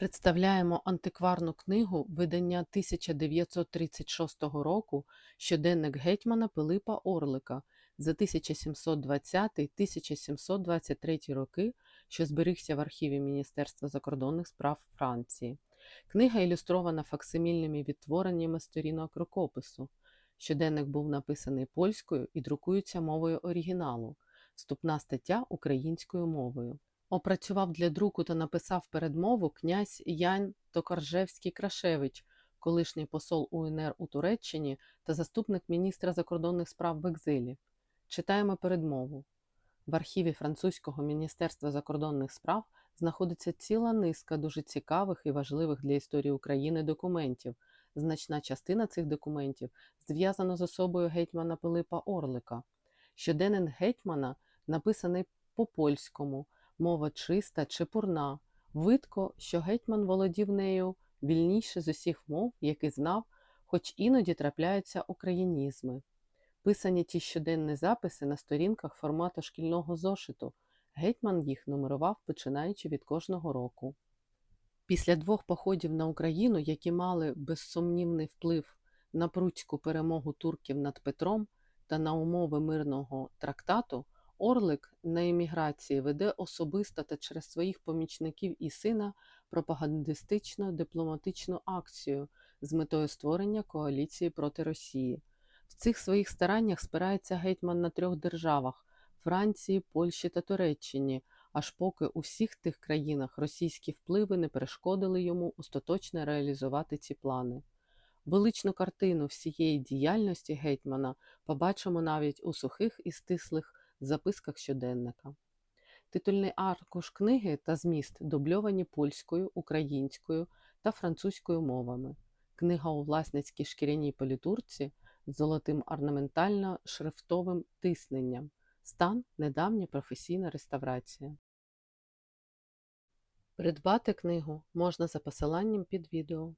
Представляємо антикварну книгу видання 1936 року щоденник гетьмана Пилипа Орлика за 1720-1723 роки, що зберігся в архіві Міністерства закордонних справ Франції. Книга ілюстрована факсимільними відтвореннями сторінок рукопису. Щоденник був написаний польською і друкується мовою оригіналу. Вступна стаття українською мовою. Опрацював для друку та написав передмову князь Ян Токаржевський Крашевич, колишній посол УНР у Туреччині та заступник міністра закордонних справ в екзилі. Читаємо передмову. В архіві французького міністерства закордонних справ знаходиться ціла низка дуже цікавих і важливих для історії України документів. Значна частина цих документів зв'язана з особою гетьмана Пилипа Орлика. Щоденник гетьмана написаний по-польському, мова чиста, чепурна. Видко, що гетьман володів нею вільніше з усіх мов, які знав, хоч іноді трапляються українізми. Писані ті щоденні записи на сторінках формату шкільного зошиту. Гетьман їх нумерував, починаючи від кожного року. Після двох походів на Україну, які мали безсумнівний вплив на пруцьку перемогу турків над Петром та на умови мирного трактату, Орлик на еміграції веде особисто та через своїх помічників і сина пропагандистично дипломатичну акцію з метою створення коаліції проти Росії. В цих своїх стараннях спирається гетьман на трьох державах Франції, Польщі та Туреччині, аж поки у всіх тих країнах російські впливи не перешкодили йому остаточно реалізувати ці плани. Величну картину всієї діяльності гетьмана побачимо навіть у сухих і стислих записках щоденника. Титульний аркуш книги та зміст дубльовані польською, українською та французькою мовами. Книга у власницькій шкіряній політурці з золотим орнаментально-шрифтовим тисненням. Стан недавня професійна реставрація. Придбати книгу можна за посиланням під відео.